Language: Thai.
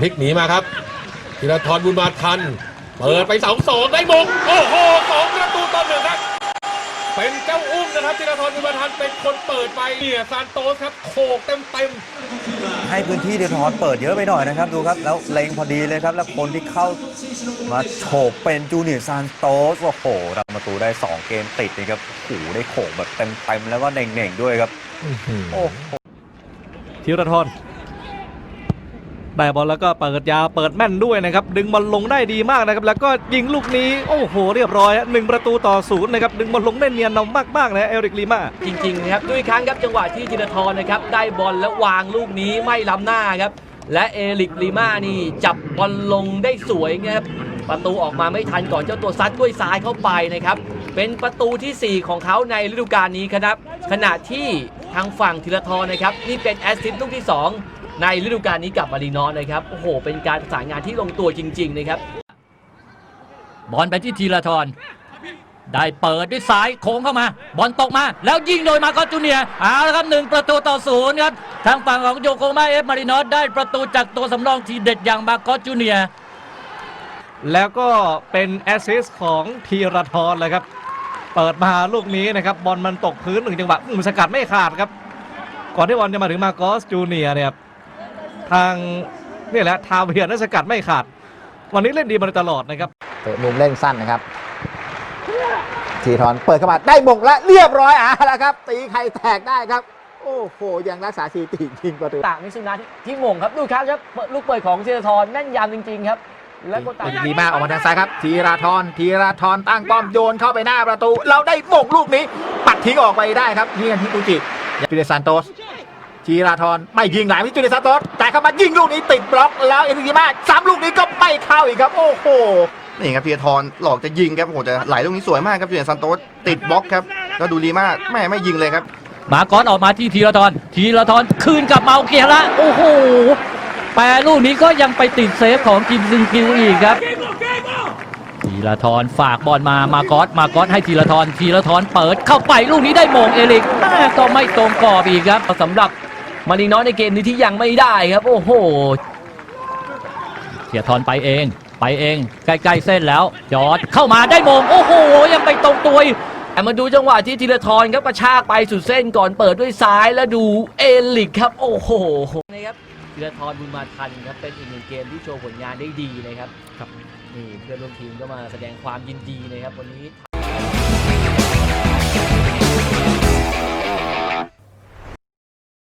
พลิกหนีมาครับธีรทรบุญมาทัน เปิดไปเสาสองได้มงโอ้โหสองประตูต่อหนึ่งครับ เป็นเจ้าอุ้มนะครับธีรทรบุญมาทันเป็นคนเปิดไปเนี่ยซานโตสครับโขกเต็มเต็มๆให้พื้นที่เดทอนเปิดเยอะไปหน่อยนะครับ ดูครับ แล้วเล็งพอดีเลยครับ แล้วคนที่เข้ามาโฉบเป็นจูเนียร์ซานโตสโอ้โหทำประตูได้ 2 เกมติดนะครับโอ้โหได้โขกแบบเต็มๆแล้วก็เน่งๆด้วยครับโอ้โหธีรทร ได้บอลแล้วก็เปิดยาวเปิดแม่นด้วยนะครับ ดึงบอลลงได้ดีมากนะครับ แล้วก็ยิงลูกนี้โอ้โหเรียบร้อยหนึ่งประตูต่อศูนย์นะครับ ดึงบอลลงได้เนียนนมากๆนะเอริกลีมาจริงๆนะครับด้วยครั้งครับจังหวะที่ธีรทรนะครับได้บอลแล้ววางลูกนี้ไม่ล้ำหน้าครับและเอลิกลีมานี่จับบอลลงได้สวยนะครับประตูออกมาไม่ทันก่อนเจ้าตัวซัดด้วยซ้ายเข้าไปนะครับ เป็นประตูทีสี่4 ของเขาในฤดูกาลนี้ครับขณะที่ทางฝั่งธีรทรนะครับ นี่เป็นแอสซิสต์ลูกที่ 2 ในฤดูกาลนี้กับมารีนอสนะครับโอ้โห เป็นการประสานงานที่ลงตัวจริง ๆ นะครับ บอลไปที่ธีรทรได้เปิดด้วยซ้ายโค้งเข้ามา บอลตกมา แล้วยิงโดยมาโกอสจูเนียร์เอาละครับหนึ่งประตูต่อศูนย์ครับ ทางฝั่งของโยโกมาเอฟมารินอสได้ประตูจากตัวสำรองทีเด็ดอย่างมาโกอสจูเนียร์แล้วก็เป็นแอสซิสต์ของธีรทรเลยครับ เปิดมาลูกนี้นะครับ บอลมันตกพื้นหนึ่งจังหวะอืมสกัดไม่ขาดครับ ก่อนที่บอลจะมาถึงมาโกอสจูเนียร์เนี่ย ทางนี่แหละทาเวียนั้นสกัดไม่ขาด วันนี้เล่นดีมาโดยตลอดนะครับเตะมุมเล่นสั้นนะครับทีทอนเปิดเข้ามาได้มงและเรียบร้อยอะแล้วครับ ตีไข่แตกได้ครับ โอ้โหยังรักษาสถิติยิงประตูต่างมิสุนาที่ที่หมงครับดูครับครับลูกเปิดของธีรทรแม่นยำจริง ๆ ครับและก็ต่างดีมากออกมาทางซ้ายครับทีราทรทีราทรตั้งป้อมโยนเข้าไปหน้าประตู เราได้มงลูกนี้ ปัดทิ้งออกไปได้ครับนี่กันที่กูจิจูเดซานโตสทีราทรไม่ยิงหลายที่จูเดซานโตสแต่ เข้ามายิงลูกนี้ติดบล็อกแล้วเอ็นดีมาสามลูกนี้ก็ไม่เข้าอีกครับ โอ้โหนี่ครับเพียทรหลอกจะยิงครับโอ้โหแต่ไหลลูกนี้สวยมากครับเพียซันโตสติดบล็อกครับแล้วดูดีมากแม่ไม่ยิงเลยครับ มาโกอสออกมาที่ธีรทรธีรทรคืนกลับมาเอาเกียร์ละโอ้โหแปรลูกนี้ก็ยังไปติดเซฟของกิมซึงกิวอีกครับธีรทรฝากบอลมามาโกอสมาโกอสให้ธีรทรธีรทรเปิดเข้าไปลูกนี้ได้โมงเอลิกแม่ก็ไม่ตรงกรอบอีกครับสำหรับ มารีนอสในเกมนี้ที่ยังไม่ได้ครับ โอ้โหธีรทรไปเอง ไปเอง ใกล้ๆเส้นแล้ว จอดเข้ามาได้โมงโอ้โห ยังไปตรงตัวอีกแต่มาดูจังหวะที่ธีรทรครับกระชากไปสุดเส้นก่อนเปิดด้วยซ้ายแล้วดูเอลิกครับ โอ้โหนะครับธีรทรบุญมาทันครับเป็นอีกหนึ่งเกมที่โชว์ผลงานได้ดีนะครับครับนี่เพื่อนร่วมทีมก็มาแสดงความยินดีนะครับวันนี้